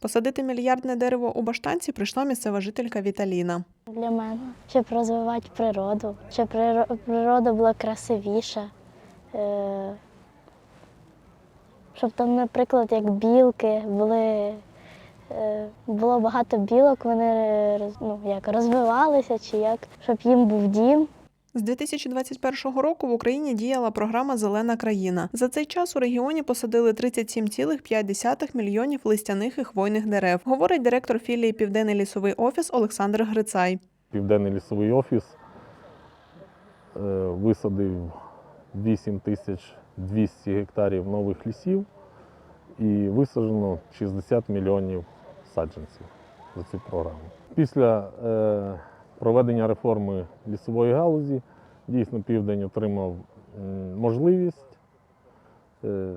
Посадити мільярдне дерево у баштанці прийшла місцева жителька Віталіна. Для мене, щоб розвивати природу, щоб природа була красивіша. Е, Щоб там, наприклад, як білки були, е, було багато білок, вони е, ну, як розвивалися, чи як, щоб їм був дім. З 2021 року в Україні діяла програма Зелена країна. За цей час у регіоні посадили 37,5 мільйонів листяних і хвойних дерев, говорить директор філії Південний лісовий офіс Олександр Грицай. Південний лісовий офіс е, висадив 8 тисяч 200 гектарів нових лісів і висаджено 60 мільйонів саджанців за цю програму. Після е, проведення реформи лісової галузі дійсно південь отримав можливість е,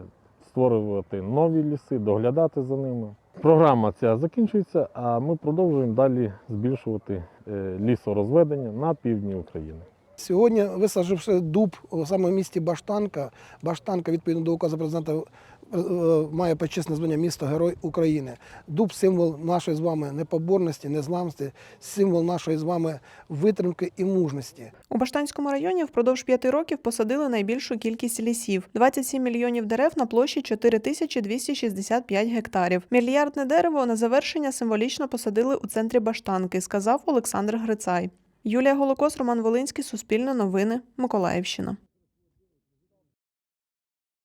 створювати нові ліси, доглядати за ними. Програма ця закінчується, а ми продовжуємо далі збільшувати е, лісорозведення на півдні України. Сьогодні, висадживши дуб саме в місті Баштанка, Баштанка, відповідно до указу президента, е, е, має почесне звання місто Герой України. Дуб символ нашої з вами непоборності, незламності, символ нашої з вами витримки і мужності. У Баштанському районі впродовж п'яти років посадили найбільшу кількість лісів 27 мільйонів дерев на площі 4265 гектарів. Мільярдне дерево на завершення символічно посадили у центрі Баштанки, сказав Олександр Грицай. Юлія Голокос, Роман Волинський, Суспільне новини, Миколаївщина.